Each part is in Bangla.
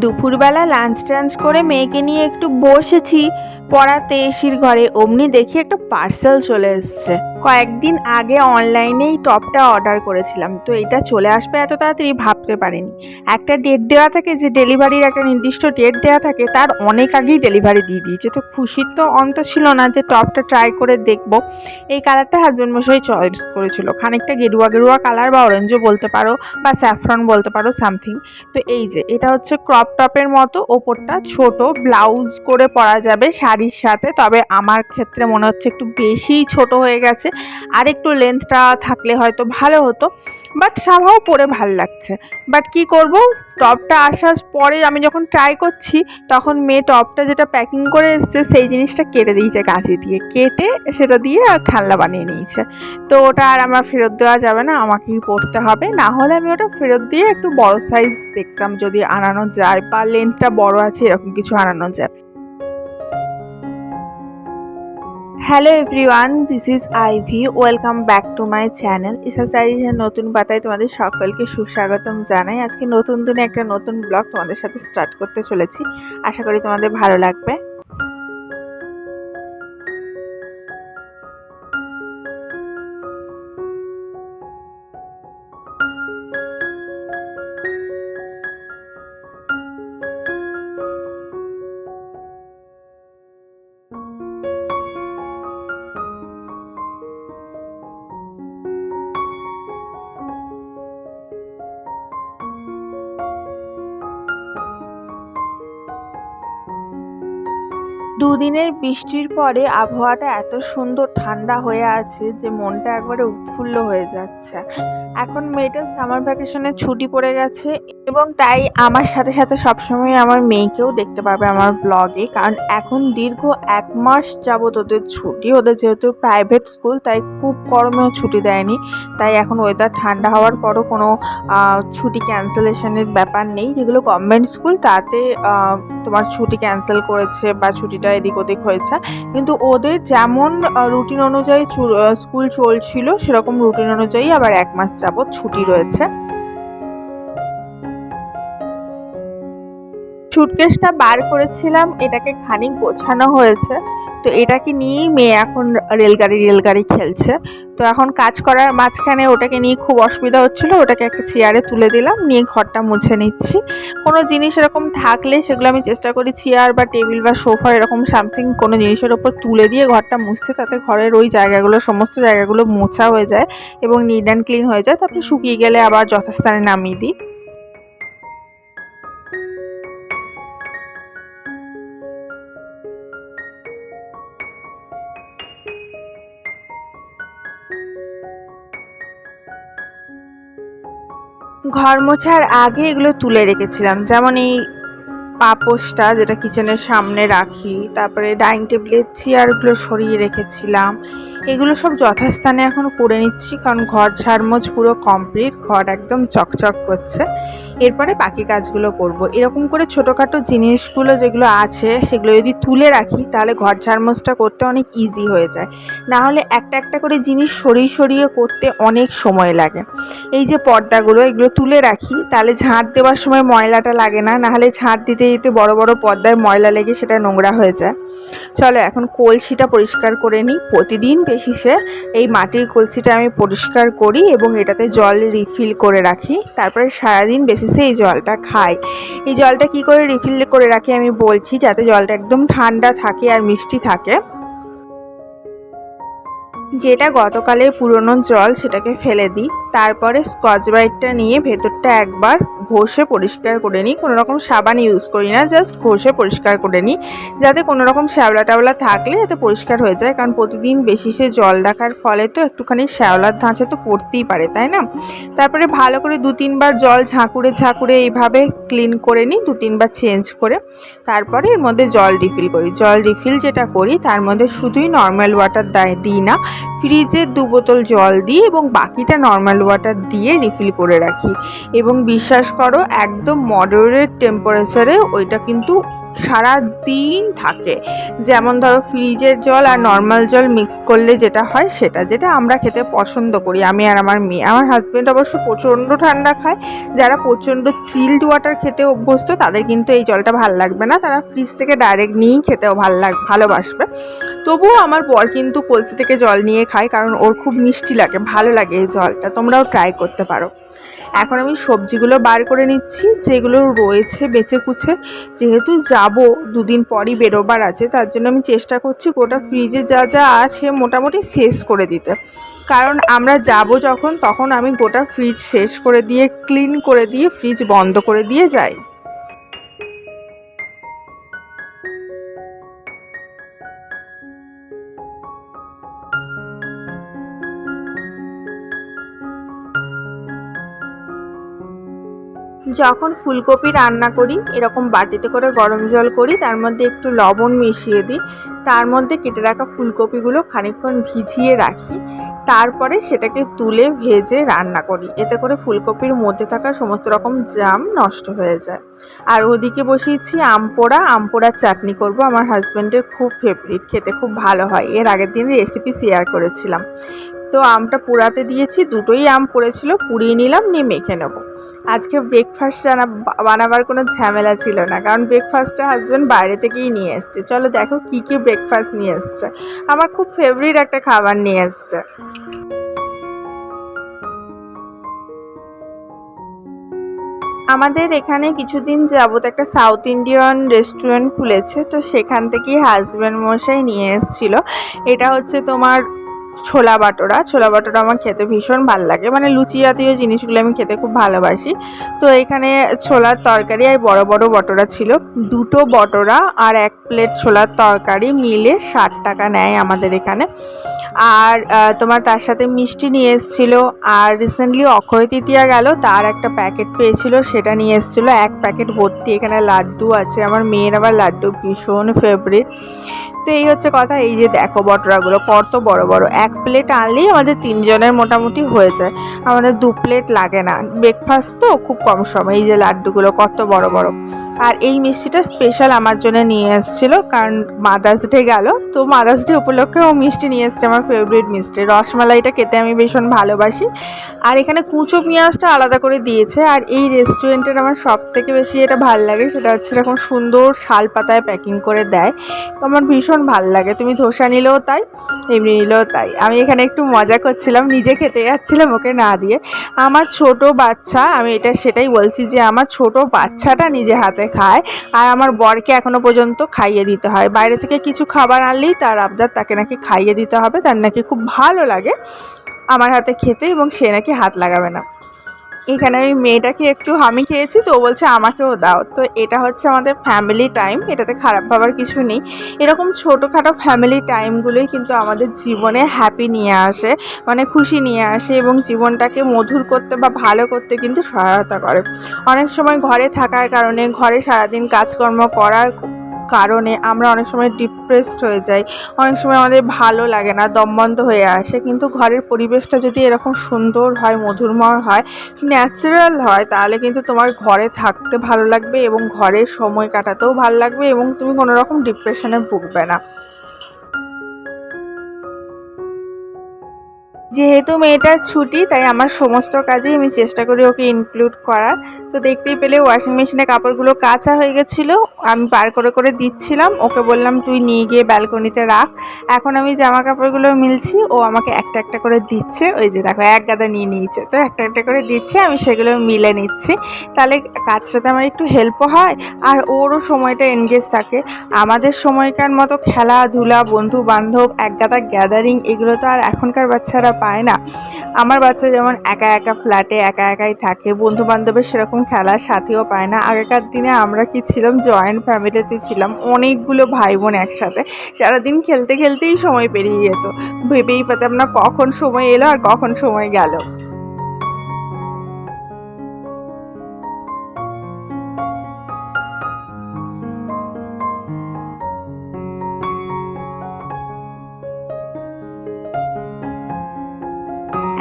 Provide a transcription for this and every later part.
দুপুরবেলা লাঞ্চ টাঞ্চ করে মেয়েকে নিয়ে একটু বসেছি, পড়াতে এসির ঘরে, অমনি দেখি একটা পার্সেল চলে এসছে। কয়েকদিন আগে অনলাইনে এই টপটা অর্ডার করেছিলাম, তো এটা চলে আসবে এত তাড়াতাড়ি ভাবতে পারিনি। একটা ডেট দেওয়া থাকে যে ডেলিভারির একটা নির্দিষ্ট ডেট দেওয়া থাকে, তার অনেক আগেই ডেলিভারি দিয়ে দিয়েছে। তো খুশির তো অন্ত ছিল না যে টপটা ট্রাই করে দেখব। এই কালারটা হাজব্যান্ড মশাই চয়েস করেছিল। খানিকটা গেরুয়া গেরুয়া কালার বা অরেঞ্জও বলতে পারো বা স্যাফরন বলতে পারো সামথিং তো এই যে, এটা হচ্ছে ক্রপ টপের মতো, ওপরটা ছোট ব্লাউজ করে পরা যাবে শাড়ির সাথে। তবে আমার ক্ষেত্রে মনে হচ্ছে একটু বেশিই ছোট হয়ে গেছে। আর একটু লেন্থটা থাকলে হয়তো ভালো হতো বাট সামহাও পরে ভালো লাগছে। বাট কি করব? টপটা আসার পরে আমি যখন ট্রাই করছি, তখন মেয়ে টপটা যেটা প্যাকিং করে এসছে, সেই জিনিসটা কেটে দিয়েছে কাঁচি দিয়ে। কেটে সেটা দিয়ে আর খেলনা বানিয়ে নিয়েছে। তো ওটা আর আমার ফেরত দেওয়া যাবে না, আমাকেই পড়তে হবে। না হলে আমি ওটা ফেরত দিয়ে একটু বড় সাইজ দেখতাম, যদি আনানো যায় বা লেন্থটা বড় আছে, এরকম কিছু আনানো যায়। Hello everyone this is Ivy welcome back to my channel ইসা স্টাডিজের নতুন পাতায় তোমাদের সকলকে সুস্বাগতম জানাই। আজকে নতুন দিনে একটা নতুন ব্লগ তোমাদের সাথে স্টার্ট করতে চলেছি। আশা করি তোমাদের ভালো লাগবে। দুদিনের বৃষ্টির পরে আবহাওয়াটা এত সুন্দর ঠান্ডা হয়ে আছে যে মনটা একবারে উৎফুল্ল হয়ে যাচ্ছে। এখন মেয়েটার সামার ভ্যাকেশনের ছুটি পড়ে গেছে এবং তাই আমার সাথে সাথে সবসময় আমার মেয়েকেও দেখতে পাবে আমার ব্লগে কারণ এখন দীর্ঘ এক মাস যাবত ওদের ছুটি। ওদের যেহেতু প্রাইভেট স্কুল তাই খুব গরমেও ছুটি দেয়নি। তাই এখন ওয়েদার ঠান্ডা হওয়ার পরও কোনো ছুটি ক্যান্সেলেশনের ব্যাপার নেই। যেগুলো গভর্নমেন্ট স্কুল তাতে তোমার ছুটি ক্যান্সেল করেছে বা ছুটিটা এদিক ওদিক হয়েছে। কিন্তু ওদের যেমন রুটিন অনুযায়ী স্কুল চলছিল, সেরকম রুটিন অনুযায়ী আবার এক মাস যাবৎ ছুটি রয়েছে। সুটকেসটা বার করেছিলাম, এটাকে খানিক গোছানো হয়েছে। তো এটাকে নিয়েই মেয়ে এখন রেলগাড়ি রেলগাড়ি খেলছে। তো এখন কাজ করার মাঝখানে ওটাকে নিয়ে খুব অসুবিধা হচ্ছিল। ওটাকে একটা চেয়ারে তুলে দিলাম, নিয়ে ঘরটা মুছে নিচ্ছি। কোনো জিনিস এরকম থাকলে সেগুলো আমি চেষ্টা করি চেয়ার বা টেবিল বা সোফা এরকম সামথিং কোনো জিনিসের ওপর তুলে দিয়ে ঘরটা মুছতে, তাতে ঘরের ওই জায়গাগুলো, সমস্ত জায়গাগুলো মোছা হয়ে যায় এবং নিট অ্যান্ড ক্লিন হয়ে যায়। তারপরে শুকিয়ে গেলে আবার যথাস্থানে নামিয়ে দিই। ঘর মোছার আগে এগুলো তুলে রেখেছিলাম যেমন এই পাপোশটা যেটা কিচেনের সামনে রাখি, তারপরে ডাইনিং টেবিলের চেয়ারগুলো সরিয়ে রেখেছিলাম। এগুলো সব যথাস্থানে এখন করে নিচ্ছি কারণ ঘর ঝাড়মোছ পুরো কমপ্লিট, ঘর একদম চকচক করছে। এরপরে বাকি কাজগুলো করব। এরকম করে ছোটোখাটো জিনিসগুলো যেগুলো আছে, সেগুলো যদি তুলে রাখি, তাহলে ঘর ঝাড়মোছটা করতে অনেক ইজি হয়ে যায়। না হলে একটা একটা করে জিনিস সরিয়ে সরিয়ে করতে অনেক সময় লাগে। এই যে পর্দাগুলো, এগুলো তুলে রাখি, তাহলে ঝাঁট দেওয়ার সময় ময়লাটা লাগে না নাহলে ঝাঁট দিতে দিতে বড় বড় পর্দায় ময়লা লেগে সেটা নোংরা হয়ে যায়। চলো এখন কলসিটা পরিষ্কার করে নিই। প্রতিদিন বেশিসে এই মাটির কলসিটা আমি পরিষ্কার করি এবং এটাতে জল রিফিল করে রাখি। তারপরে সারাদিন বেসিসে এই জলটা খাই। এই জলটা কি করে রিফিল করে রাখি আমি বলছি, যাতে জলটা একদম ঠান্ডা থাকে আর মিষ্টি থাকে। যেটা গতকালের পুরনো জল সেটাকে ফেলে দিই, তারপরে স্কচ ব্রাইটটা নিয়ে ভেতরটা একবার ঘষে পরিষ্কার করে নিই। কোনো রকম সাবান ইউজ করি না জাস্ট ঘষে পরিষ্কার করে নিই। যাতে কোনো রকম শ্যাওলা টাওলা থাকলে যাতে পরিষ্কার হয়ে যায়, কারণ প্রতিদিন বেশি সে জল রাখার ফলে তো একটুখানি শ্যাওলার ধাঁচে তো পড়তেই পারে, তাই না? তারপরে ভালো করে দু তিনবার জল ঝাঁকুড়ে ঝাঁকুড়ে এইভাবে ক্লিন করে নিই, দু তিনবার চেঞ্জ করে। তারপরে এর মধ্যে জল রিফিল করি। জল রিফিল যেটা করি, তার মধ্যে শুধুই নর্মাল ওয়াটার দিই না। ফ্রিজে দু বোতল জল দিই এবং বাকিটা নর্মাল ওয়াটার দিয়ে রিফিল করে রাখি। এবং বিশ্বাস করো, একদম মডারেট টেম্পারেচারে ওইটা কিন্তু সারা দিন থাকে। যেমন ধরো ফ্রিজের জল আর নর্মাল জল মিক্স করলে যেটা হয় সেটা যেটা আমরা খেতে পছন্দ করি। আমি আর আমার মেয়ে, আমার হাজব্যান্ড অবশ্য প্রচণ্ড ঠান্ডা খায়। যারা প্রচণ্ড চিল্ড ওয়াটার খেতে অভ্যস্ত, তাদের কিন্তু এই জলটা ভালো লাগবে না। তারা ফ্রিজ থেকে ডাইরেক্ট নিয়েই খেতেও ভালো লাগ, ভালোবাসবে। তবুও আমার বর কিন্তু কলসি থেকে জল নিয়ে খায়, কারণ ওর খুব মিষ্টি লাগে, ভালো লাগে এই জলটা। তোমরাও ট্রাই করতে পারো। এখন আমি সবজিগুলো বার করে নিচ্ছি, যেগুলো রয়েছে বেঁচে কুচে যেহেতু যাব, দুদিন পরই বেরোবার আছে, তার জন্য আমি চেষ্টা করছি গোটা ফ্রিজে যা যা আছে মোটামুটি শেষ করে দিতে। কারণ আমরা যাব যখন, তখন আমি গোটা ফ্রিজ শেষ করে দিয়ে ক্লিন করে দিয়ে ফ্রিজ বন্ধ করে দিয়ে যাই। যখন ফুলকপি রান্না করি, এরকম বাটিতে করে গরম জল করি, তার মধ্যে একটু লবণ মিশিয়ে দিই, তার মধ্যে কেটে রাখা ফুলকপিগুলো খানিকক্ষণ ভিজিয়ে রাখি, তারপরে সেটাকে তুলে ভেজে রান্না করি। এতে করে ফুলকপির মধ্যে থাকা সমস্ত রকম জাম নষ্ট হয়ে যায়। আর ওদিকে বসিয়েছি আম পোড়া। আম পোড়ার চাটনি করব। আমার হাজব্যান্ডের খুব ফেভারিট খেতে খুব ভালো হয়। এর আগের দিন রেসিপি শেয়ার করেছিলাম। তো আমটা পোড়াতে দিয়েছি, দুটোই আম পড়েছিল, পুড়িয়ে নিলাম, নিয়ে মেখে নেব। আজকে ব্রেকফাস্ট জানা বানাবার কোনো ঝামেলা ছিল না, কারণ ব্রেকফাস্টটা হাজব্যান্ড বাইরে থেকেই নিয়ে এসছে। চলো দেখো কী কী ব্রেকফাস্ট নিয়ে এসছে। আমার খুব ফেভারিট একটা খাবার নিয়ে এসছে। আমাদের এখানে কিছুদিন যাবত একটা সাউথ ইন্ডিয়ান রেস্টুরেন্ট খুলেছে, তো সেখান থেকেই হাজব্যান্ড মশাই নিয়ে এসেছিল। এটা হচ্ছে তোমার ছোলা বাটোরা। ছোলা বাটোরা আমার খেতে ভীষণ ভালো লাগে। মানে লুচি জাতীয় জিনিসগুলো আমি খেতে খুব ভালোবাসি। তো এখানে ছোলার তরকারি আর বড় বড় বটোরা ছিল। দুটো বটোরা আর এক প্লেট ছোলার তরকারি মিলে ষাট টাকা নেয় আমাদের এখানে। আর তোমার তার সাথে মিষ্টি নিয়ে এসেছিল। আর রিসেন্টলি অক্ষয় তৃতীয়া গেল, তার একটা প্যাকেট পেয়েছিল, সেটা নিয়ে এসেছিল। এক প্যাকেট ভর্তি এখানে লাড্ডু আছে। আমার মেয়ের আবার লাড্ডু ভীষণ ফেভারিট তো এই হচ্ছে কথা, এই যে দেখো বটরাগুলো, কত বড় বড়। এক প্লেট আনলেই আমাদের তিনজনের মোটামুটি হয়ে যায়। আমাদের দু প্লেট লাগে না। ব্রেকফাস্ট তো খুব কম সময়। এই যে লাড্ডুগুলো কত বড় বড়। আর এই মিষ্টিটা স্পেশাল আমার জন্য নিয়ে এসেছিল কারণ মাদার্স ডে গেল। তো মাদার্স ডে উপলক্ষে ও মিষ্টি নিয়ে এসছে আমার ফেভারিট মিষ্টি। রসমালাইটা খেতে আমি ভীষণ ভালোবাসি। আর এখানে কুচো পেঁয়াজটা আলাদা করে দিয়েছে। আর এই রেস্টুরেন্টের আমার সব থেকে বেশি এটা ভালো লাগে সেটা হচ্ছে এরকম সুন্দর শাল পাতায় প্যাকিং করে দেয়। আমার ভীষণ ভালো লাগে। তুমি ধোসা নিলেও তাই, এমনি নিলেও তাই। আমি এখানে একটু মজা করছিলাম, নিজে খেতে যাচ্ছিলাম ওকে না দিয়ে। আমার ছোট বাচ্চা, আমি এটা সেটাই বলছি যে আমার ছোট বাচ্চাটা নিজে হাতে খায় আর আমার বরকে এখনও পর্যন্ত খাইয়ে দিতে হয়। বাইরে থেকে কিছু খাবার আনলেই তার আবদার তাকে নাকি খাইয়ে দিতে হবে, তার নাকি খুব ভালো লাগে আমার হাতে খেতে এবং সে নাকি হাত লাগাবে না। এখানে আমি মেয়েটাকে একটু আমি খেয়েছি, তো বলছে আমাকেও দাও। তো এটা হচ্ছে আমাদের ফ্যামিলি টাইম এটাতে খারাপ ভাবার কিছু নেই। এরকম ছোটোখাটো ফ্যামিলি টাইমগুলোই কিন্তু আমাদের জীবনে হ্যাপি নিয়ে আসে মানে খুশি নিয়ে আসে এবং জীবনটাকে মধুর করতে বা ভালো করতে কিন্তু সহায়তা করে। অনেক সময় ঘরে থাকার কারণে, ঘরে সারাদিন কাজকর্ম করার কারণে আমরা অনেক সময় ডিপ্রেসড হয়ে যাই। অনেক সময় আমাদের ভালো লাগে না দমবন্ধ হয়ে আসে। কিন্তু ঘরের পরিবেশটা যদি এরকম সুন্দর হয়, মধুরময় হয় ন্যাচারাল হয়, তাহলে কিন্তু তোমার ঘরে থাকতে ভালো লাগবে এবং ঘরে সময় কাটাতেও ভালো লাগবে এবং তুমি কোনো রকম ডিপ্রেশনে ভুগবে না। যেহেতু মেয়েটার ছুটি, তাই আমার সমস্ত কাজেই আমি চেষ্টা করি ওকে ইনক্লুড করার। তো দেখতেই পেলে ওয়াশিং মেশিনে কাপড়গুলো কাঁচা হয়ে গেছিল। আমি বার করে করে দিচ্ছিলাম। ওকে বললাম, তুই নিয়ে গিয়ে ব্যালকনিতে রাখ। এখন আমি জামা কাপড়গুলো মিলছি। ও আমাকে একটা একটা করে দিচ্ছে। ওই যে দেখো, এক গাদা নিয়ে নিয়েছে। তো একটা একটা করে দিচ্ছে, আমি সেগুলো মিলে নিচ্ছি। তাহলে কাজটাতে আমার একটু হেল্পও হয়, আর ওরও সময়টা এনগেজ থাকে। আমাদের সময়কার মতো খেলাধুলা বন্ধু বান্ধব এক গাদা গ্যাদারিং এগুলো তো আর এখনকার বাচ্চারা পায় না। আমার বাচ্চা যেমন একা একা ফ্ল্যাটে একা একাই থাকে বন্ধু বান্ধবের সেরকম খেলার সাথীও পায় না। আগেকার দিনে আমরা কি ছিলাম জয়েন্ট ফ্যামিলিতে ছিলাম, অনেকগুলো ভাই বোন একসাথে। সারাদিন খেলতে খেলতেই সময় পেরিয়ে যেত। ভেবেই পেতাম না কখন সময় এলো আর কখন সময় গেল।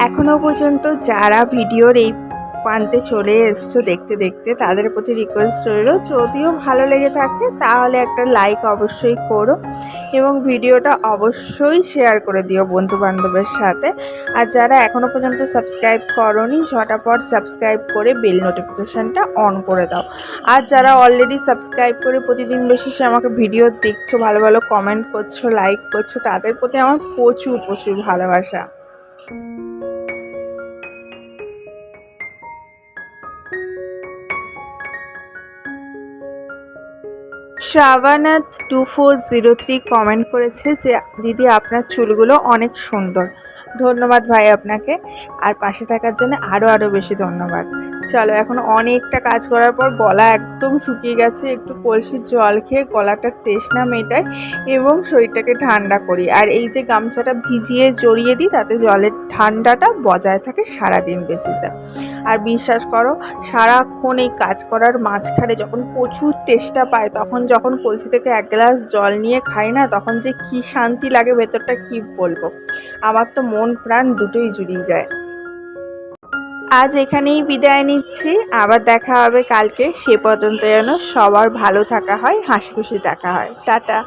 এখনও পর্যন্ত যারা ভিডিওর এই প্রান্তে চলে এসছো দেখতে দেখতে, তাদের প্রতি রিকোয়েস্ট রইল, যদিও ভালো লেগে থাকে, তাহলে একটা লাইক অবশ্যই করো এবং ভিডিওটা অবশ্যই শেয়ার করে দিও বন্ধু বান্ধবের সাথে। আর যারা এখনও পর্যন্ত সাবস্ক্রাইব করনি, ঝটাপট সাবস্ক্রাইব করে বেল নোটিফিকেশানটা অন করে দাও। আর যারা অলরেডি সাবস্ক্রাইব করে প্রতিদিন বেশি সে আমাকে ভিডিও দেখছ, ভালো ভালো কমেন্ট করছ লাইক করছ, তাদের প্রতি আমার প্রচুর প্রচুর ভালোবাসা। Shrabanath two four zero three comment করেছে যে, দিদি, আপনার চুলগুলো অনেক সুন্দর। ধন্যবাদ ভাই আপনাকে। আর পাশে থাকার জন্য আরও আরও বেশি ধন্যবাদ। চলো, এখন অনেকটা কাজ করার পর গলা একদম শুকিয়ে গেছে। একটু কলসির জল খেয়ে গলাটার তৃষ্ণা মেটাই এবং শরীরটাকে ঠান্ডা করি। আর এই যে গামছাটা ভিজিয়ে জড়িয়ে দিই, তাতে জলের ঠান্ডাটা বজায় থাকে সারাদিন বেসিসে আর বিশ্বাস করো, সারাক্ষণ এই কাজ করার মাঝখানে যখন প্রচুর তেষ্টা পায়, তখন যখন কলসি থেকে এক গ্লাস জল নিয়ে খাই না, তখন যে কি শান্তি লাগে, ভেতরটা কি বলব? আমার তো মন প্রাণ দুটোই জুড়িয়ে যায়। আজ এখানেই বিদায় নিচ্ছি। আবার দেখা হবে কালকে। সে পর্যন্ত যেন সবার ভালো থাকা হয়, হাসি খুশি দেখা হয়। টাটা।